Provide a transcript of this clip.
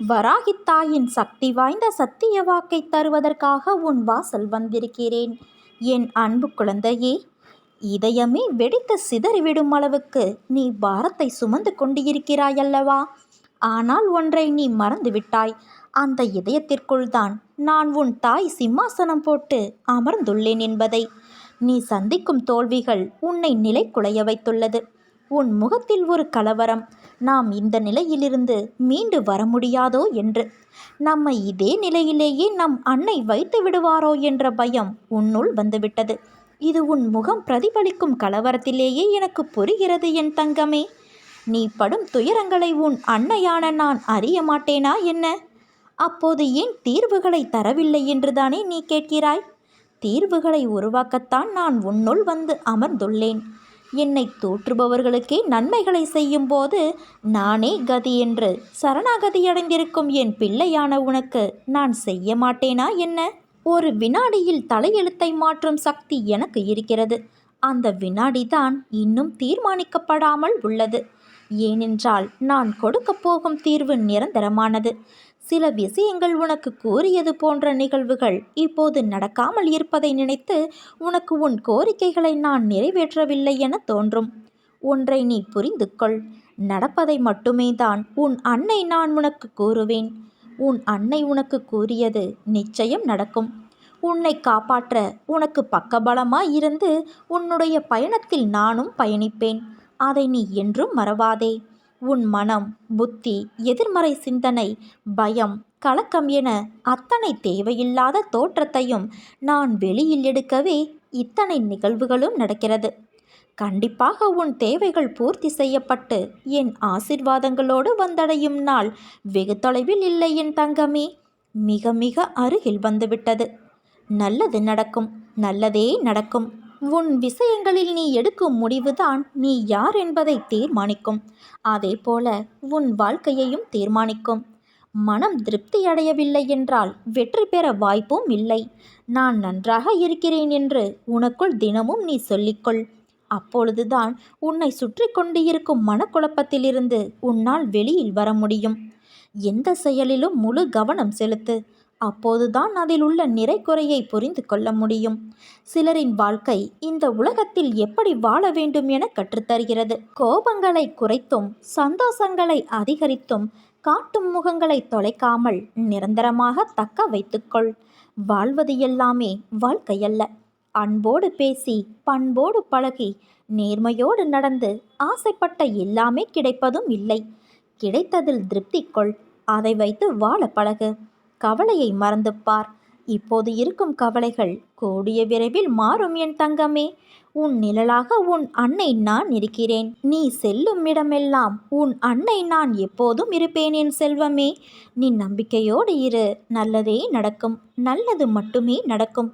வராகித்தாயின் சக்தி வாய்ந்த சத்திய வாக்கை தருவதற்காக உன் வாசல் வந்திருக்கிறேன். என் அன்பு குழந்தையே இதயமே வெடித்து சிதறிவிடும் அளவுக்கு நீ பாரத்தை சுமந்து கொண்டிருக்கிறாய் அல்லவா ஆனால் ஒன்றை நீ மறந்துவிட்டாய். அந்த இதயத்திற்குள் தான் நான் உன் தாய் சிம்மாசனம் போட்டு அமர்ந்துள்ளேன் என்பதை. நீ சந்திக்கும் தோல்விகள் உன்னை நிலை குலைய வைத்துள்ளது. உன் முகத்தில் ஒரு கலவரம். நாம் இந்த நிலையிலிருந்து மீண்டு வர முடியாதோ என்று. நம்மை இதே நிலையிலேயே நம் அன்னை வைத்து விடுவாரோ என்ற பயம் உன்னுள் வந்துவிட்டது. இது உன் முகம் பிரதிபலிக்கும் கலவரத்திலேயே எனக்கு புரிகிறது என் தங்கமே. நீ படும் துயரங்களை உன் அன்னையான நான் அறிய மாட்டேனா என்ன? அப்போது ஏன் தீர்வுகளை தரவில்லை என்றுதானே நீ கேட்கிறாய்? தீர்வுகளை உருவாக்கத்தான் நான் உன்னுள் வந்து அமர்ந்துள்ளேன். என்னை தூற்றுபவர்களுக்கே நன்மைகளை செய்யும் போது நானே கதி என்று சரணாகதியடைந்திருக்கும் என் பிள்ளையான உனக்கு நான் செய்ய மாட்டேனா என்ன? ஒரு வினாடியில் தலையெழுத்தை மாற்றும் சக்தி எனக்கு இருக்கிறது. அந்த வினாடிதான் இன்னும் தீர்மானிக்கப்படாமல் உள்ளது. ஏனென்றால் நான் கொடுக்கப் போகும் தீர்வு நிரந்தரமானது. சில விஷயங்கள் உனக்கு கூறியது போன்ற நிகழ்வுகள் இப்போது நடக்காமல் இருப்பதை நினைத்து உனக்கு உன் கோரிக்கைகளை நான் நிறைவேற்றவில்லை என தோன்றும். ஒன்றை நீ புரிந்து கொள் நடப்பதை மட்டுமே தான் உன் அன்னை நான் உனக்கு கூறுவேன். உன் அன்னை உனக்கு கூறியது நிச்சயம் நடக்கும். உன்னை காப்பாற்ற உனக்கு பக்கபலமாய் இருந்து உன்னுடைய பயணத்தில் நானும் பயணிப்பேன். அதை நீ என்றும் மறவாதே. உன் மனம் புத்தி எதிர்மறை சிந்தனை பயம் கலக்கம் என அத்தனை தேவையில்லாத தோற்றத்தையும் நான் வெளியில் எடுக்கவே இத்தனை நிகழ்வுகளும் நடக்கிறது. கண்டிப்பாக உன் தேவைகள் பூர்த்தி செய்யப்பட்டு என் ஆசிர்வாதங்களோடு வந்தடையும் நாள் வெகு தொலைவில் இல்லை என் தங்கமே. மிக மிக அருகில் வந்துவிட்டது. நல்லது நடக்கும் நல்லதே நடக்கும். உன் விஷயங்களில் நீ எடுக்கும் முடிவுதான் நீ யார் என்பதை தீர்மானிக்கும். அதே போல உன் வாழ்க்கையையும் தீர்மானிக்கும். மனம் திருப்தி அடையவில்லை என்றால் வெற்றி பெற வாய்ப்பும் இல்லை. நான் நன்றாக இருக்கிறேன் என்று உனக்குள் தினமும் நீ சொல்லிக்கொள். அப்பொழுதுதான் உன்னை சுற்றி கொண்டு இருக்கும் மனக்குழப்பத்திலிருந்து உன்னால் வெளியில் வர முடியும். எந்த செயலிலும் முழு கவனம் செலுத்து. அப்போதுதான் அதில் உள்ள நிறை குறையை புரிந்து கொள்ள முடியும். சிலரின் வாழ்க்கை இந்த உலகத்தில் எப்படி வாழ வேண்டும் என கற்றுத்தருகிறது. கோபங்களை குறைத்தும் சந்தோஷங்களை அதிகரித்தும் காட்டும் முகங்களை தொலைக்காமல் நிரந்தரமாக தக்க வைத்துக்கொள். வாழ்வது எல்லாமே வாழ்க்கையல்ல. அன்போடு பேசி பண்போடு பழகி நேர்மையோடு நடந்து ஆசைப்பட்ட எல்லாமே கிடைப்பதும் இல்லை. கிடைத்ததில் திருப்தி கொள். அதை வைத்து வாழ பழகு. கவலையை மறந்து பார் இப்போது இருக்கும் கவலைகள் கூடிய விரைவில் மாறும் என் தங்கமே. உன் நிழலாக உன் அன்னை நான் இருக்கிறேன். நீ செல்லும் இடமெல்லாம் உன் அன்னை நான் எப்போதும் இருப்பேன் என் செல்வமே. நீ நம்பிக்கையோடு இரு. நல்லதே நடக்கும். நல்லது மட்டுமே நடக்கும்.